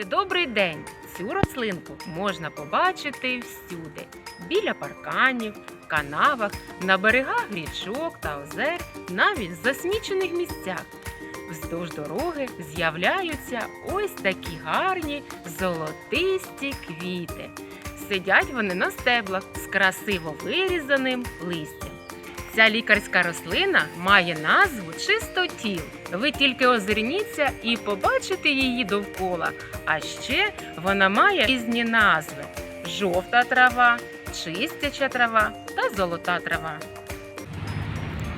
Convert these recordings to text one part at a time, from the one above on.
Діти, добрий день! Цю рослинку можна побачити всюди: біля парканів, канавах, на берегах річок та озер, навіть в засмічених місцях. Вздовж дороги з'являються ось такі гарні золотисті квіти. Сидять вони на стеблах з красиво вирізаним листям. Ця лікарська рослина має назву чистотіл. Ви тільки озирніться і побачите її довкола. А ще вона має різні назви: жовта трава, чистяча трава та золота трава.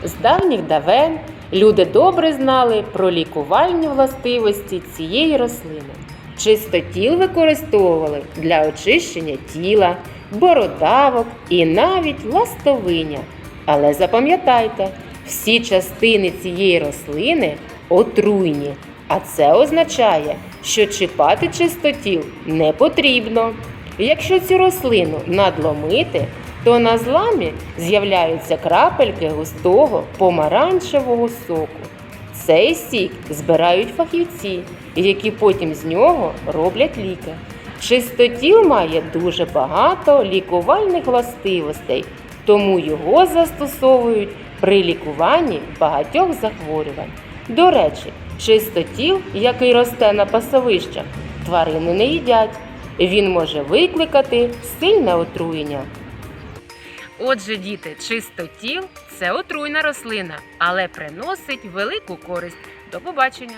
З давніх давен люди добре знали про лікувальні властивості цієї рослини. Чистотіл використовували для очищення тіла, бородавок і навіть ластовиня. Але запам'ятайте, всі частини цієї рослини отруйні, а це означає, що чіпати чистотіл не потрібно. Якщо цю рослину надломити, то на зламі з'являються крапельки густого помаранчевого соку. Цей сік збирають фахівці, які потім з нього роблять ліки. Чистотіл має дуже багато лікувальних властивостей, тому його застосовують при лікуванні багатьох захворювань. До речі, чистотіл, який росте на пасовищах, тварини не їдять. Він може викликати сильне отруєння. Отже, діти, чистотіл це отруйна рослина, але приносить велику користь. До побачення!